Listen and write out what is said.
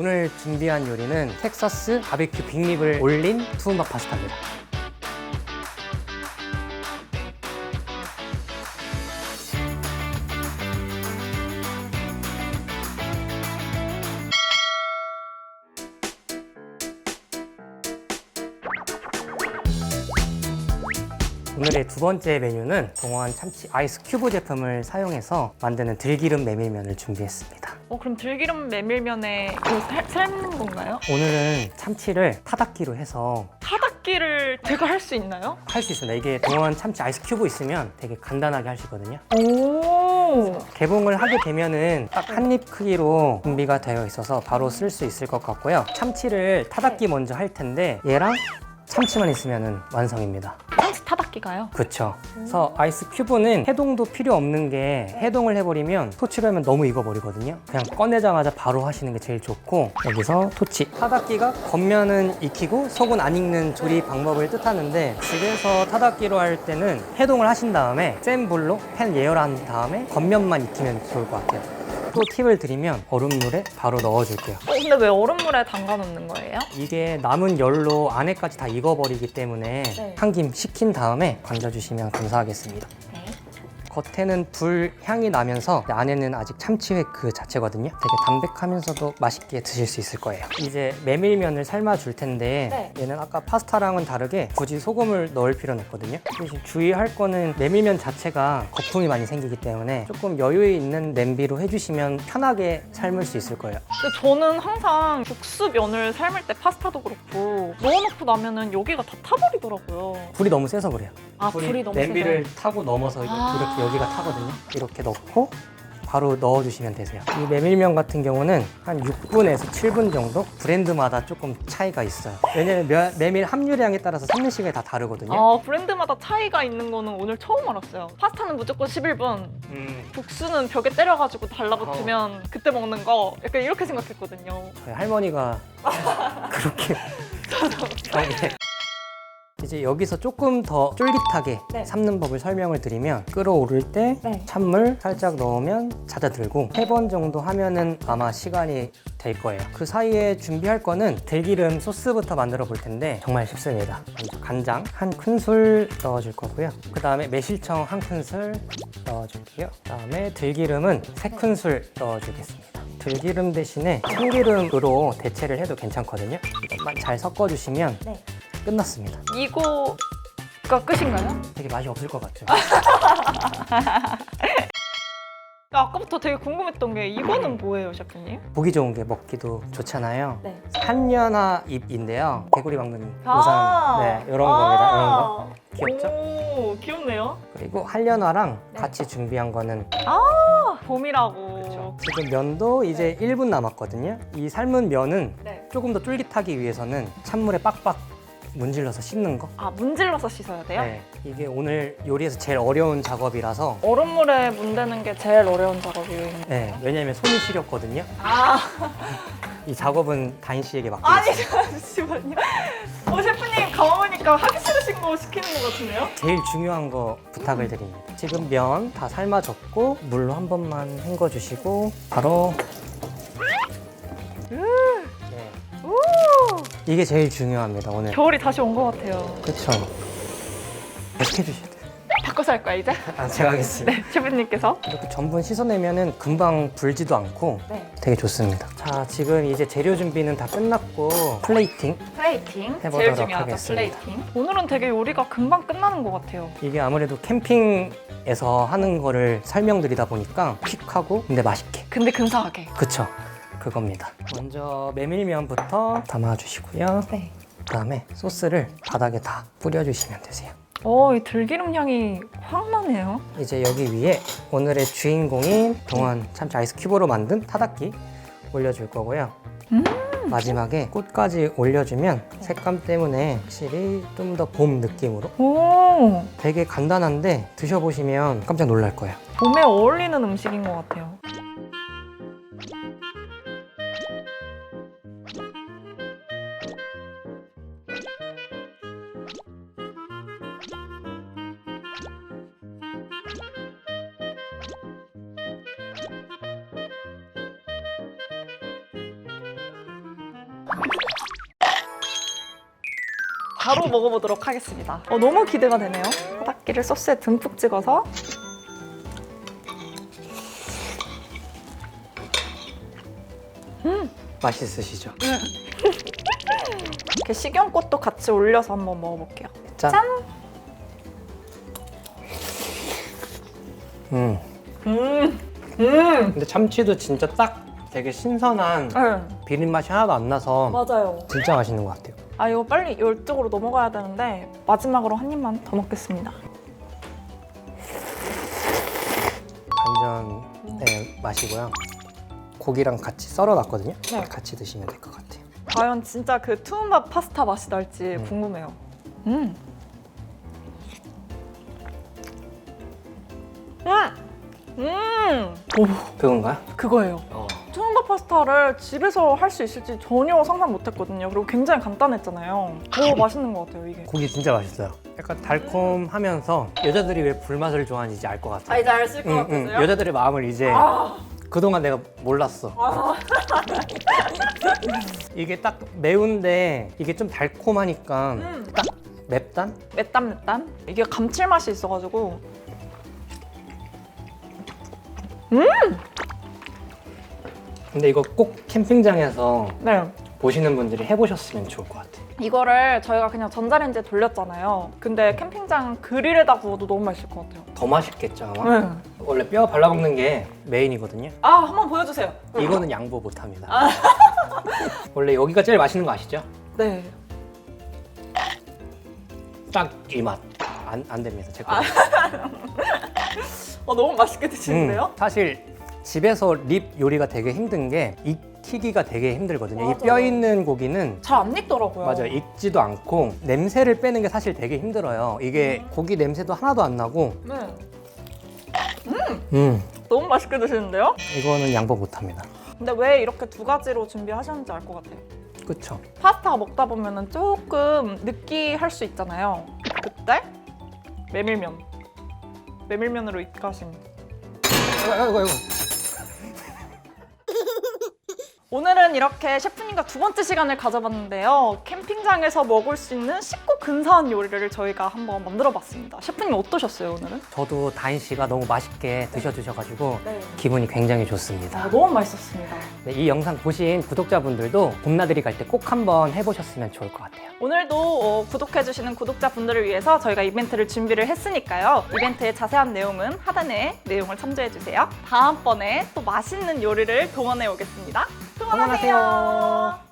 오늘 준비한 요리는 텍사스 바베큐 빅립을 올린 투움밥 파스타입니다. 오늘의 두 번째 메뉴는 동원 참치 아이스 큐브 제품을 사용해서 만드는 들기름 메밀면을 준비했습니다. 어, 그럼 들기름 메밀면에 이거 살- 삶는 건가요? 오늘은 참치를 타닥기로 해서 타닥기를 제가 할 수 있나요? 할 수 있습니다. 이게 동원 참치 아이스 큐브 있으면 되게 간단하게 할 수 있거든요. 오. 개봉을 하게 되면은 딱 한 입 크기로 준비가 되어 있어서 바로 쓸 수 있을 것 같고요. 참치를 타닥기 먼저 할 텐데 얘랑 참치만 있으면 완성입니다. 참치 타닥기가요? 그렇죠. 그래서 아이스 큐브는 해동도 필요 없는 게 해동을 해버리면 토치로 하면 너무 익어버리거든요. 그냥 꺼내자마자 바로 하시는 게 제일 좋고 여기서 토치. 타닥기가 겉면은 익히고 속은 안 익는 조리 방법을 뜻하는데 집에서 타닥기로 할 때는 해동을 하신 다음에 센 불로 팬 예열한 다음에 겉면만 익히면 좋을 것 같아요. 또 팁을 드리면 얼음물에 바로 넣어줄게요. 어, 근데 왜 얼음물에 담가 놓는 거예요? 이게 남은 열로 안에까지 다 익어버리기 때문에 네. 한 김 식힌 다음에 건져주시면 감사하겠습니다. 네. 겉에는 불 향이 나면서 안에는 아직 참치회 그 자체거든요. 되게 담백하면서도 맛있게 드실 수 있을 거예요. 이제 메밀면을 삶아 줄 텐데 얘는 아까 파스타랑은 다르게 굳이 소금을 넣을 필요는 없거든요. 대신 주의할 거는 메밀면 자체가 거품이 많이 생기기 때문에 조금 여유 있는 냄비로 해주시면 편하게 삶을 수 있을 거예요. 근데 저는 항상 국수 면을 삶을 때 파스타도 그렇고 넣어놓고 나면은 여기가 다 타버리더라고요. 불이 너무 세서 그래요. 아, 불이 너무 냄비를 세서. 타고 넘어서 아. 이렇게 여기가 타거든요. 이렇게 넣고 바로 넣어주시면 되세요. 이 메밀면 같은 경우는 한 6분에서 7분 정도 브랜드마다 조금 차이가 있어요. 왜냐면 면- 메밀 함유량에 따라서 삶는 시간이 다 다르거든요. 아, 브랜드마다 차이가 있는 거는 오늘 처음 알았어요. 파스타는 무조건 11분, 음, 국수는 벽에 때려가지고 달라붙으면 그때 먹는 거 약간 이렇게 생각했거든요. 저희 할머니가 그렇게 네. 이제 여기서 조금 더 쫄깃하게 네. 삶는 법을 설명을 드리면 끓어오를 때 네. 찬물 살짝 넣으면 잦아들고 세 번 정도 하면은 아마 시간이 될 거예요. 그 사이에 준비할 거는 들기름 소스부터 만들어 볼 텐데 정말 쉽습니다. 먼저 간장 한 큰술 넣어줄 거고요. 그 다음에 매실청 한 큰술 넣어줄게요. 그 다음에 들기름은 세 큰술 넣어주겠습니다. 들기름 대신에 참기름으로 대체를 해도 괜찮거든요. 이것만 잘 섞어주시면 네. 끝났습니다. 이거가 끝인가요? 되게 맛이 없을 것 같죠? 아까부터 되게 궁금했던 게 이거는 뭐예요, 셰프님? 보기 좋은 게 먹기도 좋잖아요. 네. 한연화 잎인데요. 개구리 막는 아. 우산 네 이런 겁니다. 이런 거 귀엽죠? 오, 귀엽네요. 그리고 한연화랑 네. 같이 준비한 거는 아, 봄이라고. 그렇죠. 지금 면도 이제 1분 남았거든요. 이 삶은 면은 네. 조금 더 쫄깃하기 위해서는 찬물에 빡빡 문질러서 씻는 거. 아, 문질러서 씻어야 돼요? 네, 이게 오늘 요리에서 제일 어려운 작업이라서 얼음물에 문대는 게 제일 어려운 작업이에요. 네, 왜냐면 손이 시렸거든요. 아, 이 작업은 다인 씨에게 맡겨 아니. 잠시만요. 어, 셰프님 가만 보니까 하기 싫으신 거 시키는 것 같은데요? 제일 중요한 거 부탁을 드립니다. 지금 면 다 삶아졌고 물로 한 번만 헹궈 주시고 바로 네. 오, 이게 제일 중요합니다 오늘. 겨울이 다시 온 것 같아요. 그렇죠. 어떻게 해주셔야 돼요? 바꿔서 할까요, 이제? 아 제가 하겠습니다. 네, 셰프님께서. 이렇게 전분 씻어내면은 금방 불지도 않고 네. 되게 좋습니다. 자 지금 이제 재료 준비는 다 끝났고 플레이팅 플레이팅. 해보도록 제일 중요하죠, 하겠습니다. 플레이팅. 오늘은 되게 요리가 금방 끝나는 것 같아요. 이게 아무래도 캠핑에서 하는 거를 설명드리다 보니까 퀵하고 근데 맛있게 근데 근사하게. 그쵸 그겁니다. 먼저 메밀면부터 담아주시고요. 네. 그다음에 소스를 바닥에 다 뿌려주시면 되세요. 오, 이 들기름 향이 확 나네요. 이제 여기 위에 오늘의 주인공인 동안 참치 아이스 큐브로 만든 타닥기 올려줄 거고요. 음. 마지막에 꽃까지 올려주면 색감 때문에 확실히 좀 더 봄 느낌으로 오, 되게 간단한데 드셔보시면 깜짝 놀랄 거예요. 봄에 어울리는 음식인 것 같아요. 바로 먹어보도록 하겠습니다. 어, 너무 기대가 되네요. 바닥기를 소스에 듬뿍 찍어서 맛있으시죠? 이렇게 식용꽃도 같이 올려서 한번 먹어볼게요. 짠. 짠! 음. 음, 음, 근데 참치도 진짜 딱 되게 신선한 네, 비린 맛이 하나도 안 나서 맞아요. 진짜 맛있는 것 같아요. 아 이거 빨리 이쪽으로 넘어가야 되는데 마지막으로 한 입만 더 먹겠습니다. 간장의 맛이고요. 고기랑 같이 썰어놨거든요. 네. 같이 드시면 될 것 같아요. 과연 진짜 그 투움밥 파스타 맛이 날지 음. 궁금해요. 음. 음. 음. 오, 그건가요? 그거예요. 어. 투움밥 파스타를 집에서 할 수 있을지 전혀 상상 못했거든요. 그리고 굉장히 간단했잖아요. 더 맛있는 것 같아요, 이게. 고기 진짜 맛있어요. 약간 달콤하면서 여자들이 왜 불맛을 좋아하는지 알 것 같아요. 이제 알것 응, 응. 여자들의 마음을 이제 아, 그동안 내가 몰랐어. 아. 이게 딱 매운데 이게 좀 달콤하니까 음. 딱 맵단? 맵담맵담. 이게 감칠맛이 있어가지고 근데 이거 꼭 캠핑장에서 네. 보시는 분들이 해보셨으면 좋을 것 같아요. 이거를 저희가 그냥 전자레인지에 돌렸잖아요. 근데 캠핑장 그릴에다 구워도 너무 맛있을 것 같아요. 더 맛있겠죠 아마? 네. 원래 뼈 발라먹는 게 메인이거든요. 아, 한번 보여주세요. 이거는 양보 못합니다. 원래 여기가 제일 맛있는 거 아시죠? 네. 딱 이 맛. 안, 안 됩니다. 제 거. 어, 너무 맛있게 드시는데요? 음, 사실 집에서 립 요리가 되게 힘든 게 익히기가 되게 힘들거든요. 이 맞아요. 뼈 있는 고기는 잘 안 익더라고요. 맞아요. 익지도 않고 냄새를 빼는 게 사실 되게 힘들어요. 이게 고기 냄새도 하나도 안 나고 네. 음, 너무 맛있게 드시는데요? 이거는 양보 못 합니다. 근데 왜 이렇게 두 가지로 준비하셨는지 알 것 같아요. 그쵸? 파스타 먹다 보면은 조금 느끼할 수 있잖아요. 그때 메밀면. 메밀면으로 입가심. 아이고, 아이고, 아이고. 오늘은 이렇게 셰프님과 두 번째 시간을 가져봤는데요. 캠핑장에서 먹을 수 있는 쉽고 근사한 요리를 저희가 한번 만들어 봤습니다. 셰프님 어떠셨어요, 오늘은? 저도 다인 씨가 너무 맛있게 드셔주셔가지고 네. 기분이 굉장히 좋습니다. 아, 너무 맛있었습니다. 네, 이 영상 보신 구독자분들도 봄나들이 갈 때 꼭 한번 해보셨으면 좋을 것 같아요. 오늘도 어, 구독해주시는 구독자분들을 위해서 저희가 이벤트를 준비를 했으니까요. 이벤트의 자세한 내용은 하단에 내용을 참조해주세요. 다음번에 또 맛있는 요리를 동원해 오겠습니다. 동원하세요.